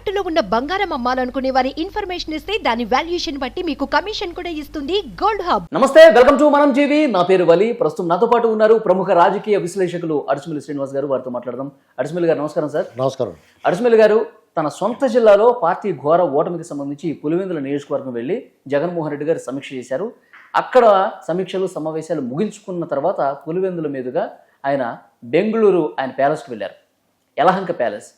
తాకట్టులో ఉన్న బంగారం అమ్మాలనుకునే వారి ఇన్ఫర్మేషన్ ఇస్తే దాని వాల్యుయేషన్ బట్టి మీకు కమిషన్ కూడా ఇస్తుంది గోల్డ్ హబ్. నమస్తే వెల్కమ్ టు మనం టీవీ. నా పేరు వలి. ప్రస్తుతం నాతో పాటు ఉన్నారు ప్రముఖ రాజకీయ విశ్లేషకులు అడుసుమిల్లి శ్రీనివాస్ గారు. వారితో మాట్లాడదాం. అడుసుమిల్లి గారు నమస్కారం సార్. నమస్కారం. అడుసుమిల్లి గారు తన సొంత జిల్లాలో పార్టీ ఘోర ఓటమికి సంబంధించి పులివెందుల నియోజకవర్గం వెళ్ళి జగన్మోహన్ రెడ్డి గారు సమీక్ష చేశారు. అక్కడ సమీక్షలు సమావేశాలు ముగించుకున్న తర్వాత పులివెందుల మీదుగా ఆయన బెంగళూరు ఆయన ప్యాలెస్కి వెళ్ళారు. యలహంక ప్యాలెస్.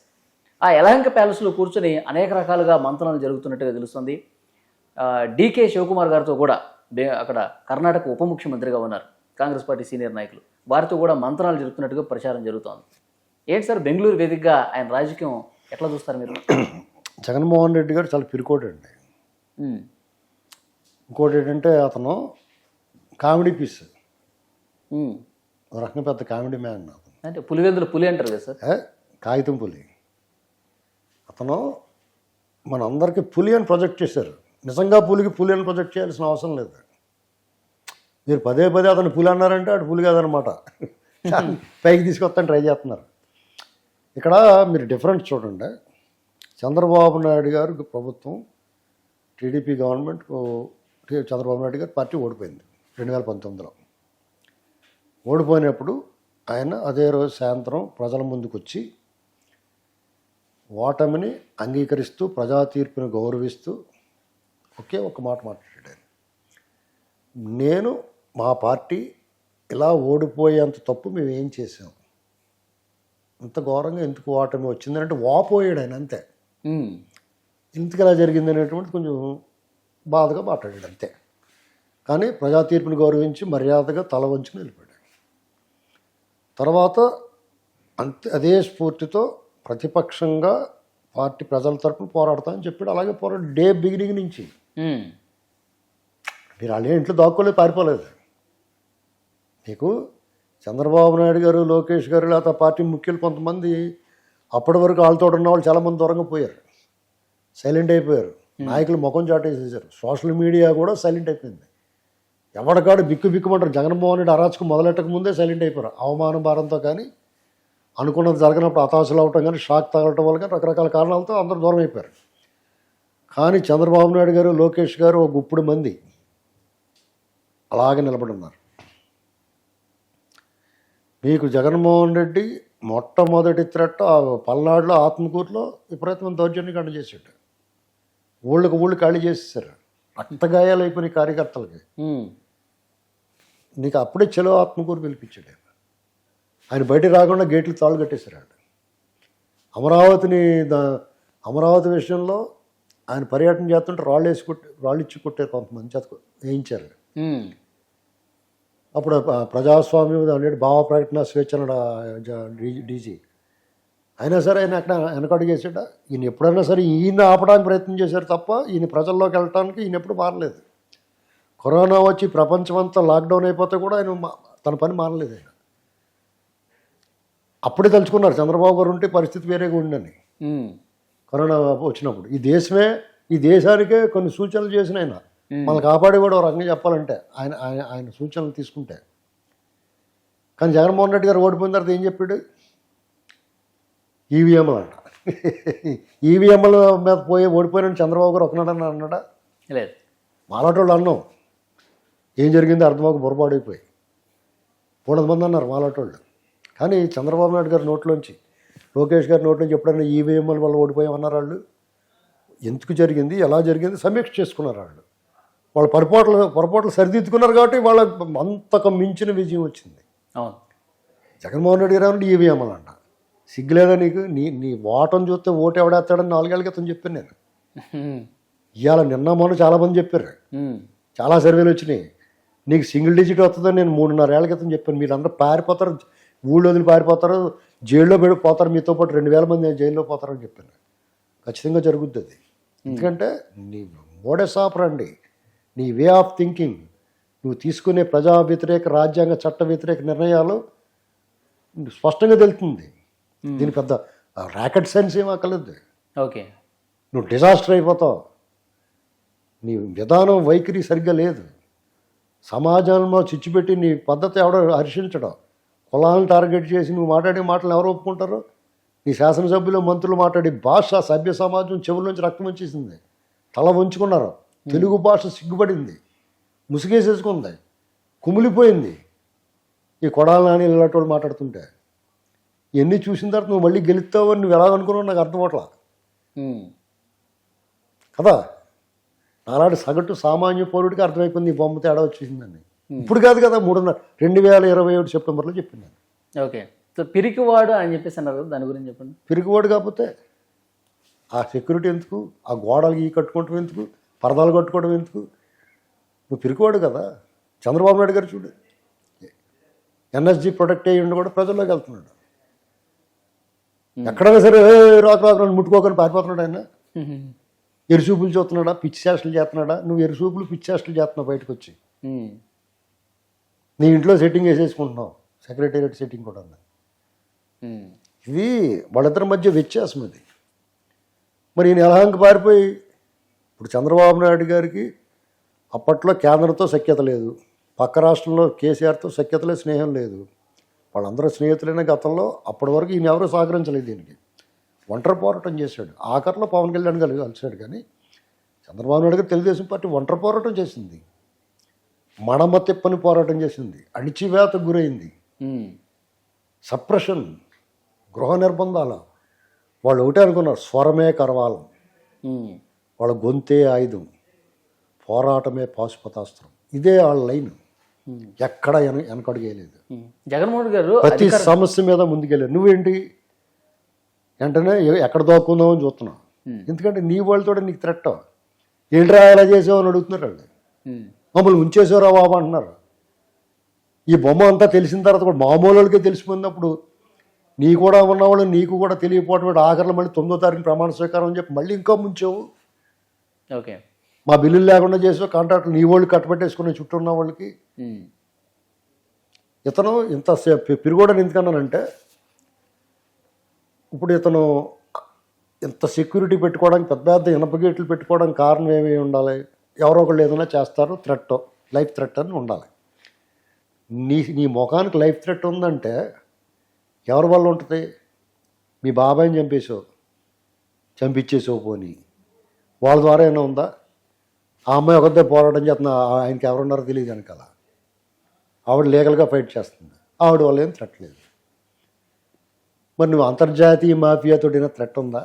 ఆ యలహంక ప్యాలెస్లో కూర్చొని అనేక రకాలుగా మంత్రాలు జరుగుతున్నట్టుగా తెలుస్తుంది. డీకే శివకుమార్ గారితో కూడా అక్కడ కర్ణాటక ఉప ముఖ్యమంత్రిగా ఉన్నారు. కాంగ్రెస్ పార్టీ సీనియర్ నాయకులు. వారితో కూడా మంత్రాలు జరుగుతున్నట్టుగా ప్రచారం జరుగుతోంది. ఏంటి సార్ బెంగళూరు వేదికగా ఆయన రాజకీయం ఎట్లా చూస్తారు మీరు? జగన్మోహన్ రెడ్డి గారు చాలా పిరికోడు అండి ఇంకోటి ఏంటంటే అతను కామెడీ పీస్. రకంగా పెద్ద కామెడీ మ్యాన్ అంటే పులివెందులు పులి అంటారు కదా సార్? కాగితం పులి. అతను మన అందరికీ పులి అని ప్రొజెక్ట్ చేశారు. నిజంగా పులికి పులి అని ప్రొజెక్ట్ చేయాల్సిన అవసరం లేదు. మీరు పదే పదే అతను పులి అన్నారంటే అటు పులి కాదనమాట. పైకి తీసుకొస్తాను ట్రై చేస్తున్నారు. ఇక్కడ మీరు డిఫరెన్స్ చూడండి. చంద్రబాబు నాయుడు గారు ప్రభుత్వం టీడీపీ గవర్నమెంట్ చంద్రబాబు నాయుడు గారు పార్టీ ఓడిపోయింది రెండు వేల పంతొమ్మిదిలో. ఓడిపోయినప్పుడు ఆయన అదే రోజు సాయంత్రం ప్రజల ముందుకు వచ్చి ఓటమిని అంగీకరిస్తూ ప్రజా తీర్పుని గౌరవిస్తూ ఒకే ఒక మాట మాట్లాడాడు. ఆయన. నేను మా పార్టీ ఇలా ఓడిపోయేంత తప్పు మేము ఏం చేసాం ఇంత ఘోరంగా ఎందుకు ఓటమి వచ్చిందంటే వాపోయాడు ఆయన అంతే. ఎందుకు ఇలా జరిగింది అనేటువంటి కొంచెం బాధగా మాట్లాడాడు అంతే. కానీ ప్రజా తీర్పుని గౌరవించి మర్యాదగా తల వంచుకుని వెళ్ళిపోయాడు. తర్వాత అంతే అదే స్ఫూర్తితో ప్రతిపక్షంగా పార్టీ ప్రజల తరపున పోరాడతామని చెప్పాడు. అలాగే పోరాడు డే బిగినింగ్ నుంచి. మీరు వాళ్ళే ఇంట్లో దాక్కోలేదు పారిపోలేదు. మీకు చంద్రబాబు నాయుడు గారు లోకేష్ గారు లేకపోతే పార్టీ ముఖ్యులు కొంతమంది అప్పటి వరకు వాళ్ళతో ఉన్న వాళ్ళు చాలామంది దూరంగా పోయారు. సైలెంట్ అయిపోయారు. నాయకులు ముఖం చాటేసేసారు సోషల్ మీడియా కూడా సైలెంట్ అయిపోయింది. ఎవరికాడు బిక్కు బిక్కుమంటారు. జగన్మోహన్ రెడ్డి అరాచకం మొదలెట్టక ముందే సైలెంట్ అయిపోయారు. అవమానం భారంతో కానీ అనుకున్నది జరగనప్పుడు హతాశలు అవటం కానీ షాక్ తగలటం వల్ల కానీ రకరకాల కారణాలతో అందరూ దూరం అయిపోయారు. కానీ చంద్రబాబు నాయుడు గారు లోకేష్ గారు ఒక గుప్పుడు మంది. అలాగే నిలబడి ఉన్నారు. మీకు జగన్మోహన్ రెడ్డి మొట్టమొదటి త్రెట్ ఆ పల్నాడులో ఆత్మకూరులో విపరీతమైన దౌర్జన్యకాండ చేశాడు. ఊళ్ళకి ఊళ్ళు ఖాళీ చేసేసారు రక్తగాయాలు అయిపోయినాయి కార్యకర్తలకి నీకు అప్పుడే చెలో ఆత్మకూరు పిలిపించాడు. ఆయన బయటికి రాకుండా గేట్లు తాళ్ళు కట్టేశారు ఆయన. అమరావతిని దా అమరావతి విషయంలో ఆయన పర్యటన చేస్తుంటే రాళ్ళు వేసి కొట్టి రాళ్ళు ఇచ్చి కొట్టారు కొంతమంది చేత వేయించారు అప్పుడు ప్రజాస్వామ్యం అనేది భావ ప్రకటన స్వేచ్ఛ డీజీ. అయినా సరే ఆయన అక్కడ వెనకడుగు చేసాడ ఈయన ఎప్పుడైనా సరే ఈయన ఆపడానికి ప్రయత్నం చేశారు తప్ప ఈయన ప్రజల్లోకి వెళ్ళటానికి ఈయన ఎప్పుడు మారలేదు. కరోనా వచ్చి ప్రపంచం అంతా లాక్డౌన్ అయిపోతే కూడా ఆయన తన పని మారలేదు ఆయన. అప్పుడే తలుచుకున్నారు. చంద్రబాబు గారు ఉంటే పరిస్థితి వేరేగా ఉండని కరోనా వచ్చినప్పుడు. ఈ దేశమే ఈ దేశానికే కొన్ని సూచనలు చేసిన ఆయన. మనల్ని కాపాడేవాడు ఒక రకంగా చెప్పాలంటే. ఆయన ఆయన ఆయన సూచనలు తీసుకుంటే. కానీ జగన్మోహన్ రెడ్డి గారు ఓడిపోయిన తర్వాత ఏం చెప్పాడు? ఈవీఎంలు అంట. ఈవీఎంల మీద పోయి ఓడిపోయిన చంద్రబాబు గారు ఒకనాడని అన్నాడా? లేదు. మాలాటోళ్ళు అన్నాం. ఏం జరిగిందో అర్థమవుకు బొరబాడైపోయి మూడు మంది అన్నారు మాలాటోళ్ళు. కానీ చంద్రబాబు నాయుడు గారి నోట్లోంచి లోకేష్ గారి నోట్లోంచి ఎప్పుడైనా ఈవీఎంల వల్ల ఓడిపోయామన్నారు వాళ్ళు? ఎందుకు జరిగింది? ఎలా జరిగింది? సమీక్ష చేసుకున్నారు వాళ్ళు. వాళ్ళ పొరపాట్లు పొరపాట్లు సరిదిద్దుకున్నారు కాబట్టి వాళ్ళ అంతకు మించిన విజయం వచ్చింది. అవును. జగన్మోహన్ రెడ్డి గారు అంటే ఈవీఎంలు అంట సిగ్గులేదా నీకు? నీ నీ ఓటం చూస్తే ఓటు ఎవడేస్తాడని నాలుగేళ్ళ క్రితం చెప్పాను నేను. ఇవాళ నిన్న మొన్న చాలామంది చెప్పారు. చాలా సర్వేలు వచ్చినాయి. నీకు సింగిల్ డిజిట్ వస్తుందని నేను మూడున్నర ఏళ్ళ క్రితం చెప్పాను. మీరు అందరూ పారిపోతారు. ఊళ్ళో వదిలి పారిపోతారు జైల్లో పోతారు. మీతో పాటు రెండు వేల మంది జైల్లో పోతారని చెప్పాను. ఖచ్చితంగా జరుగుద్ది అది. ఎందుకంటే నీ మోడెస్ ఆపరండి నీ వే ఆఫ్ థింకింగ్. నువ్వు తీసుకునే ప్రజా వ్యతిరేక రాజ్యాంగ చట్ట వ్యతిరేక నిర్ణయాలు స్పష్టంగా తెలుస్తుంది. దీని పెద్ద ర్యాకెట్ సైన్స్ ఏం అక్కర్లేదు ఓకే. నువ్వు డిజాస్టర్ అయిపోతావు. నీ విధానం వైఖరి సరిగ్గా లేదు. సమాజంలో చిచ్చుపెట్టి నీ పద్ధతి ఎవడో హర్షించడం. కులాలను టార్గెట్ చేసి నువ్వు మాట్లాడే మాటలు ఎవరు ఒప్పుకుంటారు? నీ శాసనసభ్యులు మంత్రులు మాట్లాడే భాష సభ్య సమాజం చెవుల నుంచి రక్తం వచ్చేసింది. తల వంచుకున్నారు. తెలుగు భాష సిగ్గుపడింది. ముసుగేసేసుకుంది. కుమిలిపోయింది. ఈ కొడాల నాని ఇలాంటి వాళ్ళు మాట్లాడుతుంటే ఇవన్నీ చూసిన తర్వాత నువ్వు మళ్ళీ గెలుస్తావని నువ్వు ఎలా అనుకున్నావు నాకు అర్థం అవట్లా. కదా? నాలాంటి సగటు సామాన్య పౌరుడికి అర్థమైపోయింది ఈ బొమ్మ తేడా వచ్చేసిందని. ఇప్పుడు కాదు కదా మూడున్నర రెండు వేల ఇరవై ఒకటి సెప్టెంబర్లో చెప్పింది ఓకే. సో పిరికివాడు అని చెప్పేసి అన్నారు కదా, దాని గురించి చెప్పండి. పిరుగువాడు కాకపోతే ఆ సెక్యూరిటీ ఎందుకు? ఆ గోడలు ఈ కట్టుకోవటం ఎందుకు? పరదాలు కట్టుకోవడం ఎందుకు? నువ్వు పిరుగువాడు కదా. చంద్రబాబు నాయుడు గారు చూడు. ఎన్ఎస్జి ప్రొటెక్ట్ అయ్యి ఉండి కూడా ప్రజల్లోకి వెళ్తున్నాడు. ఎక్కడైనా సరే "ఏ, రాకు రాకు ముట్టుకోకని పారిపోతున్నాడు ఆయన. ఎరుసూపులు చూస్తున్నాడా? పిచ్చి చేష్టలు చేస్తున్నాడా? నువ్వు ఎరుసూపులు పిచ్చి చేష్టలు చేస్తున్నావు బయటకు వచ్చి ఉమ్. నీ ఇంట్లో సెట్టింగ్ వేసేసుకుంటున్నావు. సెక్రటేరియట్ సెట్టింగ్ కూడా ఉంది. ఇది వాళ్ళిద్దరి మధ్య వ్యత్యాసం ఇది. మరి ఈయన ఎలాంటి పారిపోయి ఇప్పుడు చంద్రబాబు నాయుడు గారికి అప్పట్లో కేంద్రంతో సఖ్యత లేదు. పక్క రాష్ట్రంలో కేసీఆర్తో సఖ్యత లేదు స్నేహం లేదు. వాళ్ళందరూ స్నేహితులైన గతంలో అప్పటి వరకు ఈయన ఎవరూ సహకరించలేదు దీనికి. ఒంటరి పోరాటం చేశాడు. ఆఖరిలో పవన్ కళ్యాణ్ గారు కలిశాడు కానీ చంద్రబాబు నాయుడు గారు తెలుగుదేశం పార్టీ ఒంటరి పోరాటం చేసింది. మడమ తిప్పని పోరాటం చేసింది. అణిచివేతకు గురైంది. సప్రెషన్ గృహ నిర్బంధాలు. వాళ్ళు ఒకటే అనుకున్నారు స్వరమే కరవాలం. వాళ్ళ గొంతే ఆయుధం. పోరాటమే పాశుపతాస్త్రం. ఇదే వాళ్ళ లైన్. ఎక్కడ వెన వెనకడుగేయలేదు. జగన్మోహన్ గారు ప్రతి సమస్య మీద ముందుకెళ్ళారు. నువ్వేంటి? వెంటనే ఎక్కడ దోక్కుందాం అని చూస్తున్నావు. ఎందుకంటే నీ వాళ్ళతో నీకు థ్రెట్ ఏంట్రా ఎలా చేసావు అని అడుగుతున్నారు వాళ్ళు. మమ్మల్ని ఉంచేసారా బాబా అంటున్నారు ఈ బొమ్మ అంతా తెలిసిన తర్వాత కూడా మామూలు వాళ్ళకే తెలిసిపోయినప్పుడు నీ కూడా ఉన్నవాళ్ళు నీకు కూడా తెలియకపోవటం ఏంటి? ఆఖరిలో మళ్ళీ తొమ్మిదో తారీఖు ప్రమాణ స్వీకారం అని చెప్పి మళ్ళీ ఇంకా ముంచావు ఓకే మా బిల్లులు లేకుండా చేసావు కాంట్రాక్టులు నీ వాళ్ళు కట్టబెట్టేసుకునే చుట్టూ ఉన్న వాళ్ళకి. ఇతను ఇంత పిరుగోడని ఎందుకన్నానంటే ఇప్పుడు ఇతను ఇంత సెక్యూరిటీ పెట్టుకోవడానికి పెద్ద పెద్ద ఇనప గేట్లు పెట్టుకోవడానికి కారణం ఏమి ఉండాలి ఎవరో ఒకళ్ళు ఏదైనా చేస్తారు థ్రెట్ లైఫ్ థ్రెట్ అని ఉండాలి. నీ నీ ముఖానికి లైఫ్ థ్రెట్ ఉందంటే ఎవరి వల్ల ఉంటుంది? మీ బాబాయిని చంపేసావు చంపించేసావు పోని. వాళ్ళ ద్వారా ఏమైనా ఉందా? ఆ అమ్మాయి ఒకరిదే పోరాటం చేస్తున్న ఆయనకి ఎవరున్నారో తెలియదు వెనకాల ఆవిడ లీగల్గా ఫైట్ చేస్తుంది. ఆవిడ వల్ల ఏం థ్రెట్ లేదు. మరి నువ్వు అంతర్జాతీయ మాఫియాతో థ్రెట్ ఉందా?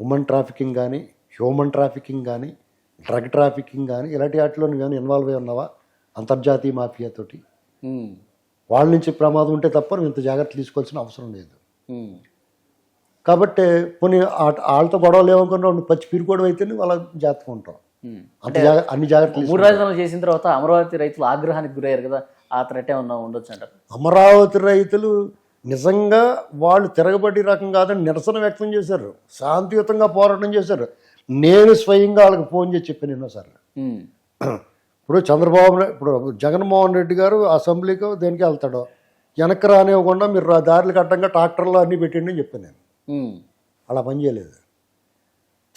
ఉమెన్ ట్రాఫికింగ్ కానీ హ్యూమన్ ట్రాఫికింగ్ కానీ డ్రగ్ ట్రాఫికింగ్ కానీ ఇలాంటి వాటిలో నువ్వేమైనా ఇన్వాల్వ్ అయి ఉన్నావా? అంతర్జాతీయ మాఫియాతోటి. వాళ్ళ నుంచి ప్రమాదం ఉంటే తప్ప నువ్వు ఇంత జాగ్రత్త తీసుకోవాల్సిన అవసరం లేదు. కాబట్టి ఆ- వాళ్ళతో గొడవలు నువ్వు పచ్చి పిరుకోవడం అయితే నువ్వు అలా జాగ్రత్తగా ఉంటావు. జాగ్ర అన్ని జాగ్రత్తలు మూడు రాజధానులు చేసిన తర్వాత అమరావతి రైతులు ఆగ్రహానికి గురయ్యారు కదా ఆ థ్రెట్ ఏమన్నా ఉండొచ్చు అంటారు? అమరావతి రైతులు నిజంగా వాళ్ళు తిరగబడి రకం కాదని నిరసన వ్యక్తం చేశారు. శాంతియుతంగా పోరాటం చేశారు. నేను స్వయంగా వాళ్ళకి ఫోన్ చేసి చెప్పాను ఎన్నోసార్లు ఉమ్. ఇప్పుడు చంద్రబాబు నాయుడు ఇప్పుడు జగన్మోహన్ రెడ్డి గారు అసెంబ్లీకి దేనికి వెళ్తాడో వెనక్కి రానివ్వకుండా మీరు దారులు కట్టంగా ట్రాక్టర్లు అన్నీ పెట్టండి అని చెప్పాను నేను. అలా పని చేయలేదు.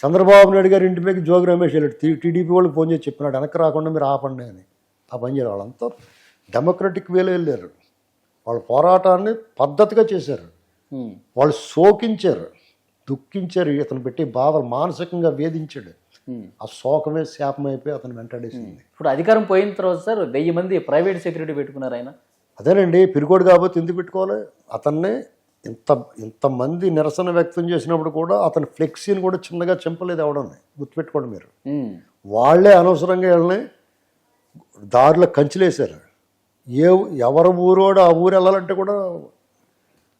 చంద్రబాబు నాయుడు గారి ఇంటి మీద జోగి రమేష్ వెళ్ళాడు. టీడీపీ వాళ్ళకి ఫోన్ చేసి చెప్పినాడు వెనక్కి రాకుండా మీరు ఆపండి అని. ఆ పని చేయరు వాళ్ళంతా డెమోక్రటిక్ వేలో వెళ్ళారు. వాళ్ళ పోరాటాన్ని పద్ధతిగా చేశారు. వాళ్ళు శోకించారు. దుఃఖించారు ఇతను పెట్టి బాధలు మానసికంగా వేధించాడు. ఆ శోకమే శాపం అయిపోయి అతను వెంటాడేసింది ఇప్పుడు అధికారం పోయిన తర్వాత సార్ వెయ్యి మంది ప్రైవేట్ సెక్యూరిటీ పెట్టుకున్నారు ఆయన. అదేనండి పిరికోడు కాబట్టి ఎందుకు పెట్టుకోవాలి? అతన్ని ఇంత ఇంతమంది నిరసన వ్యక్తం చేసినప్పుడు కూడా అతని ఫ్లెక్సీని కూడా చిన్నగా చింపలేదు ఎవడని. గుర్తుపెట్టుకోండి మీరు. వాళ్ళే అనవసరంగా వెళ్ళని దారిలో కంచిలేశారు. ఏ ఎవరి ఊరోడు ఆ ఊరు వెళ్ళాలంటే కూడా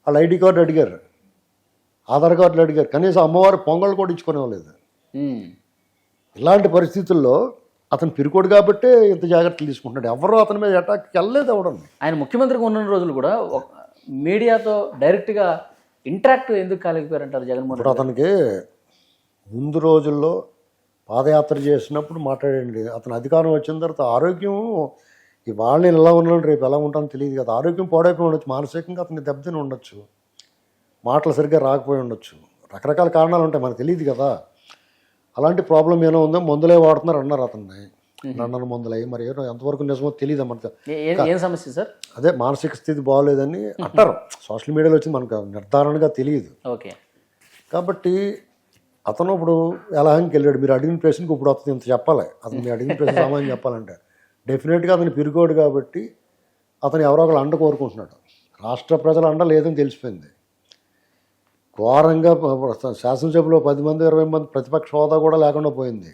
వాళ్ళ ఐడి కార్డు అడిగారు. ఆధార్ కార్డులు అడిగారు. కనీసం అమ్మవారు పొంగల్ కూడా ఇచ్చుకునేవాలేదు ఉమ్. ఇలాంటి పరిస్థితుల్లో అతను పిరికోడు కాబట్టే ఇంత జాగ్రత్తలు తీసుకుంటున్నాడు. ఎవరు అతని మీద అటాక్కి వెళ్ళలేదు ఎవడని ఆయన ముఖ్యమంత్రిగా ఉన్న రోజులు కూడా మీడియాతో డైరెక్ట్గా ఇంటరాక్ట్ ఎందుకు కాలేకపోయారంటారు జగన్మోహన్ ఇప్పుడు అతనికి ముందు రోజుల్లో పాదయాత్ర చేసినప్పుడు మాట్లాడండి. అతను అధికారం వచ్చిన తర్వాత ఆరోగ్యం ఇవాళ నేను ఎలా ఉన్నాను రేపు ఎలా ఉంటానో తెలియదు కదా. ఆరోగ్యం పాడైపోయి ఉండొచ్చు. మానసికంగా అతనికి దెబ్బతిని ఉండొచ్చు. మాటలు సరిగ్గా రాకపోయి ఉండొచ్చు. రకరకాల కారణాలు ఉంటాయి మనకు తెలియదు కదా. అలాంటి ప్రాబ్లం ఏమైనా ఉందో? మందులే వాడుతున్నారు అన్నారు అతన్ని. నండన మందులు అయ్యి మరి ఏదో ఎంతవరకు నిజమో తెలియదు మనకు సమస్య సార్? అదే మానసిక స్థితి బాగోలేదని అంటారు. సోషల్ మీడియాలో వచ్చి మనకు నిర్ధారణగా తెలియదు ఓకే. కాబట్టి అతను ఇప్పుడు ఎలాహంకి వెళ్ళాడు? మీరు అడిగిన ప్రశ్నకి ఇప్పుడు అతను ఇంత చెప్పాలి. అతను మీరు అడిగిన ప్రశ్న సామాన్యం చెప్పాలంటే. డెఫినెట్గా అతను పిరుగోడు కాబట్టి అతను ఎవరో ఒకరు అండ కోరుకుంటున్నాడు. రాష్ట్ర ప్రజల అండ లేదని తెలిసిపోయింది. ఘోరంగా శాసనసభలో పది మంది ఇరవై మంది ప్రతిపక్ష హోదా కూడా లేకుండా పోయింది.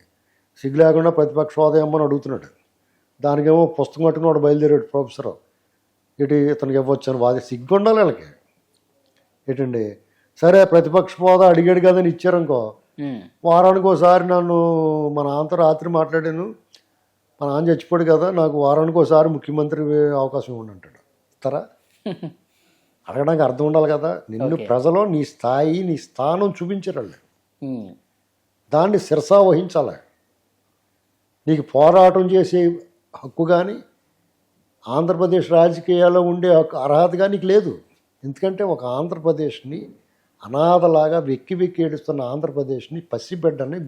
సిగ్గు లేకుండా ప్రతిపక్ష హోదా ఇమ్మని అడుగుతున్నాడు. దానికేమో పుస్తకం పట్టుకుని వాడు బయలుదేరాడు ప్రొఫెసర్. ఇటు ఇతనికి ఇవ్వచ్చు అని వాది సిగ్గు ఉండాలి వాళ్ళకి. ఏంటండి? సరే ప్రతిపక్ష హోదా అడిగాడు కదని ఇచ్చారనుకో. వారానికి ఒకసారి నన్ను మా నాన్నతో రాత్రి మాట్లాడాను. మా నాన్న చచ్చిపోయాడు కదా నాకు వారానికి ఒకసారి ముఖ్యమంత్రి అవకాశం ఇవ్వండి అంటాడు. ఇస్తారా? అడగడానికి అర్థం ఉండాలి కదా. నిన్ను ప్రజలు నీ స్థాయి నీ స్థానం చూపించారు వాళ్ళు ఉమ్. దాన్ని శిరసా వహించాలి. నీకు పోరాటం చేసే హక్కు కానీ ఆంధ్రప్రదేశ్ రాజకీయాల్లో ఉండే హక్కు అర్హత నీకు లేదు. ఎందుకంటే ఒక ఆంధ్రప్రదేశ్ని అనాథలాగా వెక్కి వెక్కి ఏడుస్తున్న ఆంధ్రప్రదేశ్ని పసిబిడ్డని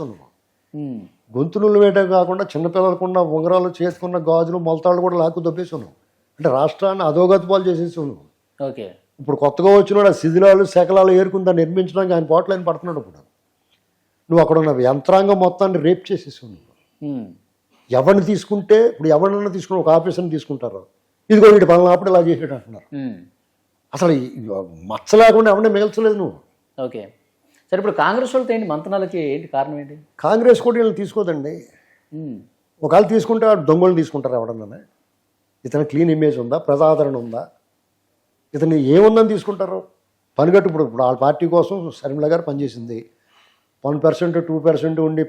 నువ్వు. ఉమ్. గొంతునులు వేయడం కాకుండా చిన్నపిల్లలకున్న ఉంగరాలు చేసుకున్న గాజులు మొలతాళ్ళు కూడా లాక్కు దొబ్బేసావు నువ్వు. అంటే రాష్ట్రాన్ని అధోగతి పాలు చేసేసావు నువ్వు. ఓకే. ఇప్పుడు కొత్తగా వచ్చినాడు ఆ శిథిలాలు శకలాలు ఏరుకుని దాన్ని నిర్మించడానికి ఆయన పోట్లు ఆయన పడుతున్నాడు ఇప్పుడు. నువ్వు అక్కడ ఉన్న యంత్రాంగం మొత్తాన్ని రేప్ చేసేసావు నువ్వు. ఉమ్. ఎవరిని తీసుకుంటే ఇప్పుడు ఎవరినైనా తీసుకుని ఒక ఆఫీసర్ని తీసుకుంటారు? ఇదిగో వీటి పనులు అప్పుడు ఇలా చేసాడు అంటున్నారు. అసలు మచ్చ లేకుండా ఎవరిని మిగల్చలేదు నువ్వు. ఓకే. సరే ఇప్పుడు కాంగ్రెస్ వాళ్ళతో ఏంటి మంతనాలకి ఏంటి కారణం ఏంటి? కాంగ్రెస్ కూడా వీళ్ళని తీసుకోదండి. ఒకవేళ తీసుకుంటే ఆ దొంగలను తీసుకుంటారు ఎవడన్నా ఇతని క్లీన్ ఇమేజ్ ఉందా? ప్రజాదరణ ఉందా? ఇతన్ని ఏముందని తీసుకుంటారు? పనిగట్టు ఇప్పుడు ఇప్పుడు వాళ్ళ పార్టీ కోసం శర్మిల గారు పనిచేసింది. వన్ పర్సెంట్ టూ పర్సెంట్ ఉండి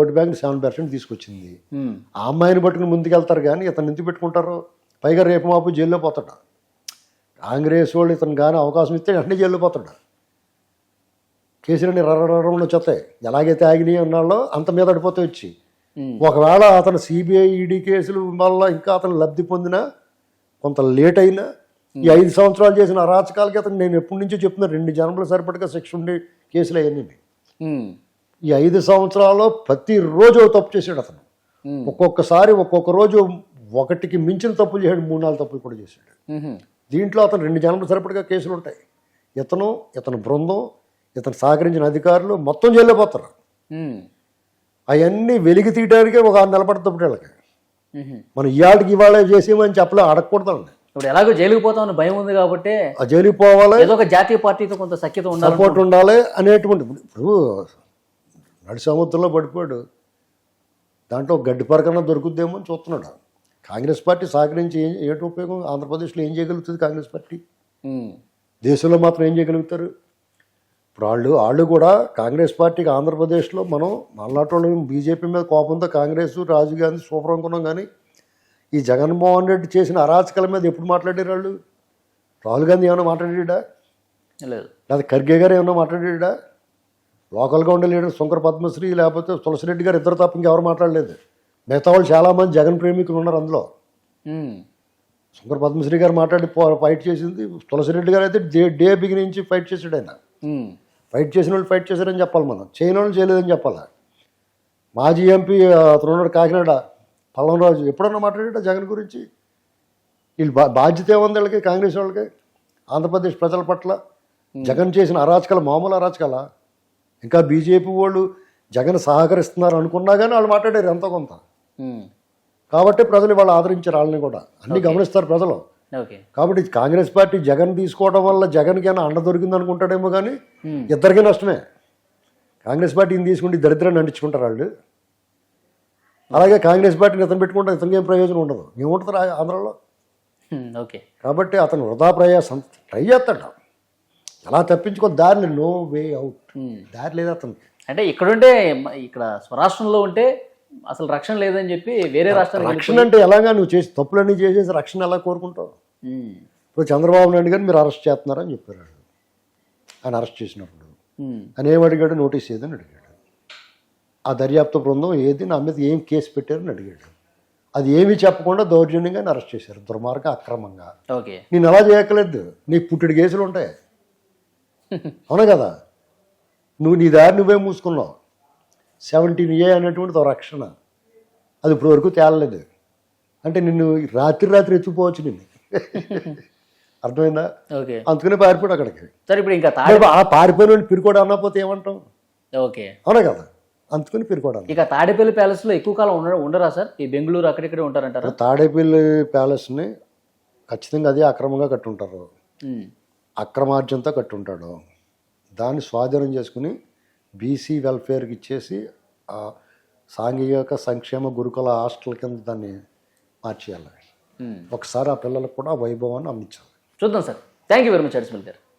ఓటు బ్యాంక్ సెవెన్ పర్సెంట్ తీసుకొచ్చింది. ఆ అమ్మాయిని పట్టుకుని ముందుకెళ్తారు కానీ ఇతను ఎందుకు పెట్టుకుంటారు? పైగా రేపు మాపు జైల్లో పోతాడు. కాంగ్రెస్ వాళ్ళు ఇతను కానీ అవకాశం ఇస్తే వెంటనే జైల్లో పోతాడు. కేసులన్నీ రర్రరంలో వచ్చేస్తాయి. ఎలాగైతే ఆగినాయి ఉన్నాళ్ళో అంత మీద పడిపోతే వచ్చి. ఒకవేళ అతను సిబిఐ ఈడీ కేసులు వల్ల ఇంకా అతను లబ్ధి పొందినా కొంత లేట్ అయినా ఈ ఐదు సంవత్సరాలు చేసిన అరాచకాలకి అతను నేను ఎప్పటి నుంచో చెప్తున్నా రెండు జన్మల సరిపడగా శిక్ష ఉండే కేసులు అవన్నీ. ఈ ఐదు సంవత్సరాల్లో ప్రతిరోజు తప్పు చేశాడు అతను. ఒక్కొక్కసారి ఒక్కొక్క రోజు ఒకటికి మించిన తప్పులు చేశాడు మూడు నాలుగు తప్పులు కూడా చేశాడు. దీంట్లో అతను రెండు జన్మల సరిపడగా కేసులు ఉంటాయి ఇతను ఇతను బృందం ఇతను సహకరించిన అధికారులు మొత్తం జైల్లో పోతారు ఉమ్. అవన్నీ వెలికి తీయడానికే ఒక ఆరు నిలబడతాం వీళ్ళకి. మనం ఇవాళకి ఇవాళ చేసేమని చెప్పలే అడగకూడదండి ఇప్పుడు ఎలాగో జైలుకి పోతామని భయం ఉంది కాబట్టి ఆ జైలుకి పోవాలి ఏదో ఒక జాతీయ పార్టీతో కొంత సఖ్యత ఉండాలి సపోర్ట్ ఉండాలి అనేటువంటి ఇప్పుడు నడి సముద్రంలో పడిపోయాడు. దాంట్లో గడ్డి పరకన్నా దొరుకుద్దేమో అని చూస్తున్నాడు. కాంగ్రెస్ పార్టీ సహకరించి ఏం ఏంటి ఉపయోగం? ఆంధ్రప్రదేశ్లో ఏం చేయగలుగుతుంది కాంగ్రెస్ పార్టీ. దేశంలో మాత్రం ఏం చేయగలుగుతారు? ఇప్పుడు వాళ్ళు వాళ్ళు కూడా కాంగ్రెస్ పార్టీకి ఆంధ్రప్రదేశ్లో మనం మళ్ళాటి వాళ్ళు బీజేపీ మీద కోపంతో కాంగ్రెస్ రాజు గాంధీ సూపర్ అనుకున్నాం కానీ ఈ జగన్మోహన్ రెడ్డి చేసిన అరాచకాల మీద ఎప్పుడు మాట్లాడారు వాళ్ళు? రాహుల్ గాంధీ ఏమైనా మాట్లాడాడా? లేదు. లేదా ఖర్గే గారు ఏమైనా మాట్లాడాడా? లోకల్గా ఉండే లీడర్ శంకర్ పద్మశ్రీ లేకపోతే తులసిరెడ్డి గారు ఇద్దరు తప్ప ఇంకెవరు మాట్లాడలేదు. మిగతా వాళ్ళు చాలామంది జగన్ ప్రేమికులు ఉన్నారు అందులో. శంకర్ పద్మశ్రీ గారు మాట్లాడి ఫైట్ చేసింది. తులసిరెడ్డి గారు అయితే డే డే బిగినింగ్ నుంచి ఫైట్ చేసాడు ఆయన. ఫైట్ చేసిన వాళ్ళు ఫైట్ చేశారని చెప్పాలి మనం. చేయని వాళ్ళు చేయలేదని చెప్పాలి? మాజీ ఎంపీ అతను ఉన్నాడు కాకినాడ పల్లంరాజు ఎప్పుడన్నా మాట్లాడాడా జగన్ గురించి? వీళ్ళు బా బాధ్యత ఏముంది వీళ్ళకి కాంగ్రెస్ వాళ్ళకి ఆంధ్రప్రదేశ్ ప్రజల పట్ల జగన్ చేసిన అరాచకాలు మామూలు అరాచకాల? ఇంకా బీజేపీ వాళ్ళు జగన్ సహకరిస్తున్నారు అనుకున్నా కానీ వాళ్ళు మాట్లాడారు ఎంతో కొంత. కాబట్టి ప్రజలు వాళ్ళు ఆదరించారు వాళ్ళని కూడా. అన్ని గమనిస్తారు ప్రజలు. కాబట్టి కాంగ్రెస్ పార్టీ జగన్ తీసుకోవడం వల్ల జగన్కి ఏమైనా అండ దొరికింది అనుకుంటాడేమో కానీ. ఇద్దరికీ నష్టమే. కాంగ్రెస్ పార్టీని తీసుకుంటే దరిద్రాన్ని అంటించుకుంటారు వాళ్ళు? అలాగే కాంగ్రెస్ పార్టీని ఇతను పెట్టుకుంటే ఇతనికి ఏం ప్రయోజనం ఉండదు ఏముంటుంది ఆంధ్రాలో. ఓకే కాబట్టి అతను వృధా ప్రయాసం ట్రై చేస్తాడు ఎలా తప్పించుకో దారిని నో వే అవుట్. దారి లేదు అతనికి అంటే ఇక్కడుంటే ఇక్కడ స్వరాష్ట్రంలో ఉంటే అసలు రక్షణ లేదని చెప్పి వేరే రాష్ట్రానికి రక్షణ అంటే ఎలాగా నువ్వు చేసి తప్పులన్నీ చేసేసి రక్షణ ఎలా కోరుకుంటావు. ఇప్పుడు చంద్రబాబు నాయుడు గారిని మీరు అరెస్ట్ చేస్తున్నారని చెప్పారు. ఆయన అరెస్ట్ చేసినప్పుడు ఉమ్. అని ఏం అడిగాడు నోటీస్ ఏదని అడిగాడు ఆ దర్యాప్తు బృందం ఏది నా మీద ఏం కేసు పెట్టారని అడిగాడు. అది ఏమీ చెప్పకుండా దౌర్జన్యంగా అరెస్ట్ చేశారు దుర్మార్గ అక్రమంగా. ఓకే. నేను అలా చేయక్కలేదు నీకు పుట్టిడి కేసులు ఉంటాయి. అవునా కదా? నువ్వు నీ దారి నువ్వే మూసుకున్నావు. సెవెంటీన్ ఏ అనేటువంటిది ఒక రక్షణ. అది ఇప్పుడు వరకు తేలలేదు. అంటే నిన్ను రాత్రి రాత్రి ఎత్తుకుపోవచ్చు నిన్ను. అర్థమైందా? ఓకే. అందుకనే పారిపోయాడు అక్కడికి. సార్ ఇప్పుడు ఇంకా ఆ పారిపోయిన వాళ్ళు పిరుకోడు అన్నపోతే ఏమంటాం? ఓకే. అవునా కదా? అందుకని అన్న ఇక తాడేపల్లి ప్యాలెస్లో ఎక్కువ కాలం ఉండ ఉండరా సార్? ఈ బెంగళూరు అక్కడిక్కడే ఉంటారంటారా? తాడేపల్లి ప్యాలెస్ని ఖచ్చితంగా అదే అక్రమంగా కట్టుంటారు. అక్రమార్జంతో కట్టుంటాడు. దాన్ని స్వాధీనం చేసుకుని బీసీ వెల్ఫేర్కి ఇచ్చేసి ఆ సాంఘిక సంక్షేమ గురుకుల హాస్టల్ కింద దాన్ని మార్చేయాలి. ఒకసారి ఆ పిల్లలకు కూడా ఆ వైభవాన్ని అందించాలి. చూద్దాం sir. Thank you very much అడిస్మల్ గారు.